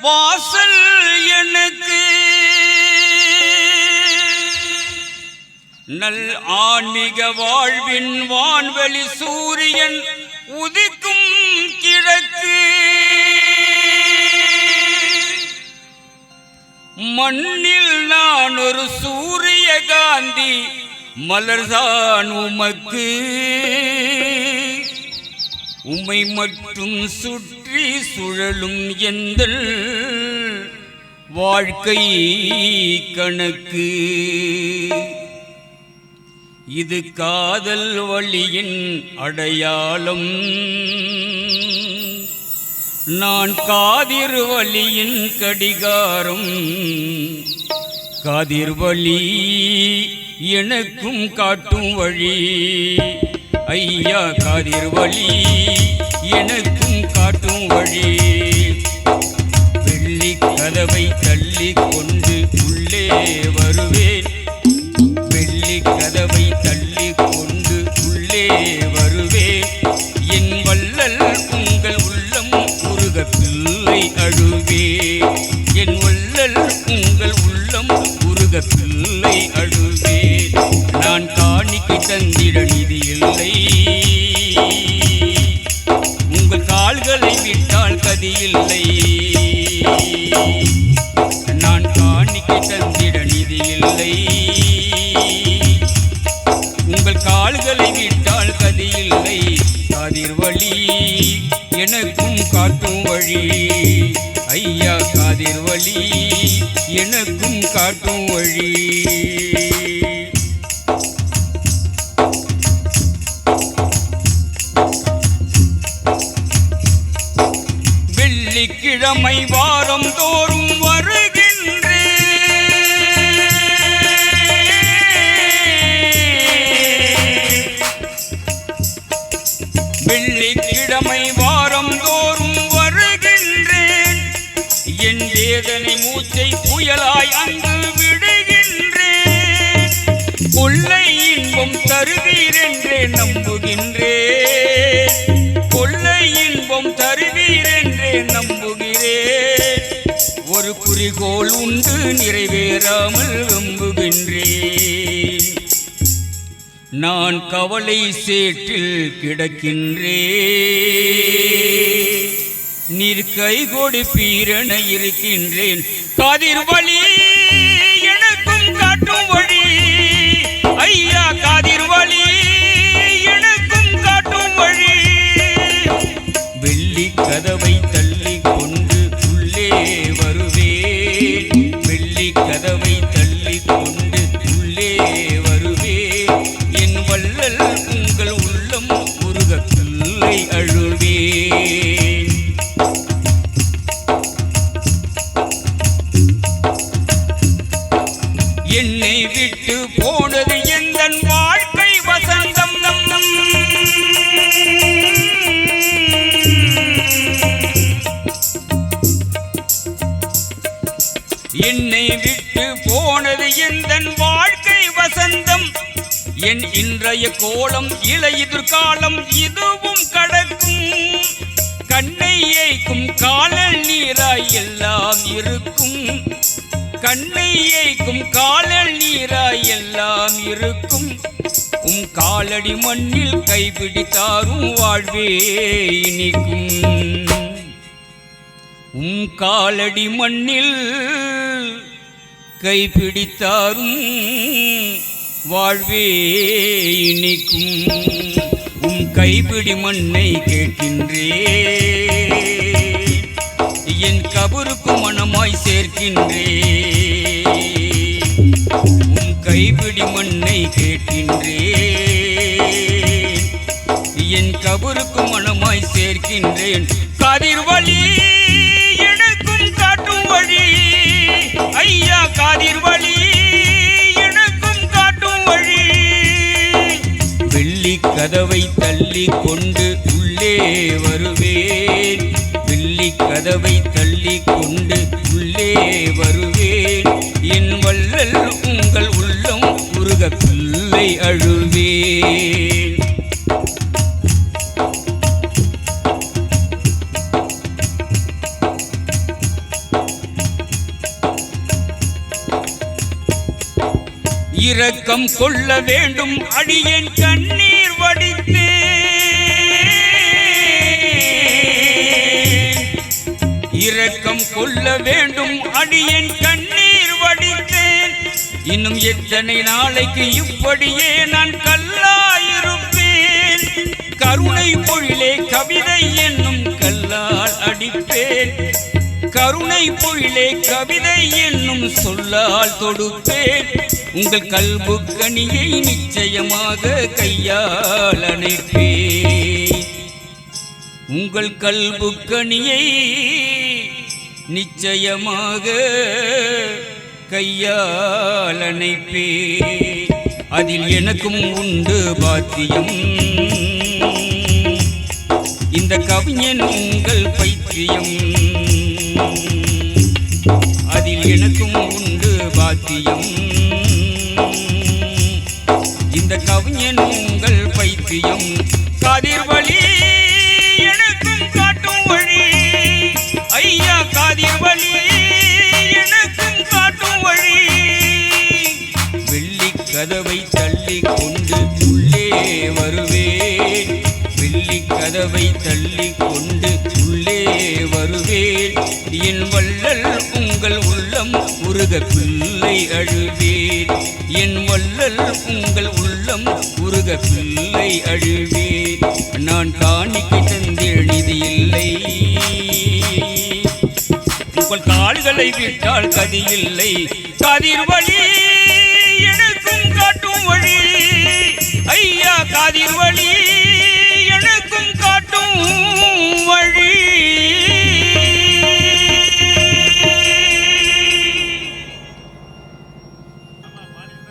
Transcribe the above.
வாசல் எனக்கு. நல் ஆன்மீக வாழ்வின் வான்வெளி சூரியன் உதிக்கும் கிழக்கு. மண்ணில் நான் ஒரு சூரிய காந்தி மலர்தான் உமக்கு. உமை மட்டும் சுற்றி சுழலும் எந்த வாழ்க்கை கணக்கு. இது காதல் வழியின் அடையாளம். நான் காதிர் வழியின் கடிகாரம். காதிர் வழி எனக்கும் காட்டும் வழி. ஐயா காதிர் வழி எனக்கும் காட்டும் வழி. வெள்ளி கதவை தள்ளி கொண்டு உள்ளே வருவேன். வெள்ளி கதவை தள்ளி கொண்டு உள்ளே வருவேன். என் வள்ளல் உங்கள் உள்ளம் உருக பிள்ளை அழுவே. என் வள்ளல் உங்கள் உள்ளம் உருக பிள்ளை அழுவே. நான் காணிக்கை தந்திட நிதி உங்கள் கால்களை விட்டால் கதையில்லை. காதிர் வழி எனக்கும் காட்டும் வழி. ஐயா காதிர் வழி எனக்கும் காட்டும் வழி. வெள்ளிக்கிழமை வாரம் தோறும் வருகின்றேன் தோறும் வருகின்றேன். என் வேதனை மூச்சை புயலாய் அங்கு விடுகின்றேன். கொள்ளை இன்பம் தருவீரென்றே நம்புகின்றேன் கொள்ளை இன்பம் தருவீரென்றே நம்புகிறேன் ஒரு குறிகோள் உண்டு நிறைவேறாமல் நம்புகின்றேன். நான் கவலை சேற்றில் கிடக்கின்றேன் நீர் கை கொடுப்பீரென இருக்கின்றேன். கதிர்வழி என்னை விட்டு போனது எந்த வாழ்க்கை வசந்தம்? என்னை விட்டு போனது எந்த வாழ்க்கை வசந்தம்? என் இன்றைய கோலம் இலையுதிர்காலம் இதுவும் கடக்கும். கண்ணை ஏய்க்கும் காலல் நீராய் எல்லாம் இருக்கும். கண்ணை ஏய்க்கும் காலல் நீராய் எல்லாம் இருக்கும். உம் காலடி மண்ணில் கைபிடித்தாரும் வாழ்வே இனிக்கும். உம் காலடி மண்ணில் கைபிடித்தாரும் வாழ்வே இனிக்கும். உம் கைபிடி மண்ணை கேட்கின்றே கபருக்கு சேர்க்கின்றே. உம் கைபிடி மண்ணை கேட்கின்றே. என் கபருக்கு மனமாய் சேர்க்கின்றேன். கதிர் வழி எனக்கும் காட்டும் வழி. ஐயா காதிர் வழி எனக்கும் காட்டும் வழி. வெள்ளி கதவை தள்ளி கொண்டு உள்ளே வருவேன். மெல்லி கதவை தள்ளி கொண்டு உள்ளே வருவேன். என் வல்லல் உங்கள் உள்ளம் உருக பிள்ளை அழுவேன். இரக்கம் சொல்ல வேண்டும். அடியன் கண்ணீர் வடித்து சொல்ல கொள்ள வேண்டும். அடியேன் கண்ணீர் வடித்தேன். இன்னும் எத்தனை நாளைக்கு இப்படியே நான் கல்லாயிருப்பேன். கருணை பொழிலே கவிதை என்னும் கல்லால் அடிப்பேன். கருணை பொழிலே கவிதை என்னும் சொல்லால் தொடுப்பேன். உங்கள் கல்பு கனியை நிச்சயமாக கையால் அணைப்பேன். உங்கள் கல்பு கனியை நிச்சயமாக கையால் அணைப்பே அதில் எனக்கும் உண்டு பாத்தியம் இந்த கவிஞன் உங்கள் பைத்தியம். அதில் எனக்கும் உண்டு பாத்தியம் கதவை தள்ளி கொண்டு உள்ளே வருவேன் வெள்ளி கதவை தள்ளி கொண்டு உள்ளே வருவேன் என் வள்ளல் உங்கள் உள்ளம் உருக பிள்ளை அழுவேன் என் வள்ளல் உங்கள் உள்ளம் உருக பிள்ளை அழுவேன் நான் காணிக்கை தந்தெழுதி இல்லை. உங்கள் கால்களை விட்டால் கதியில்லை இல்லை. கதிர் வழி காதிர் வழி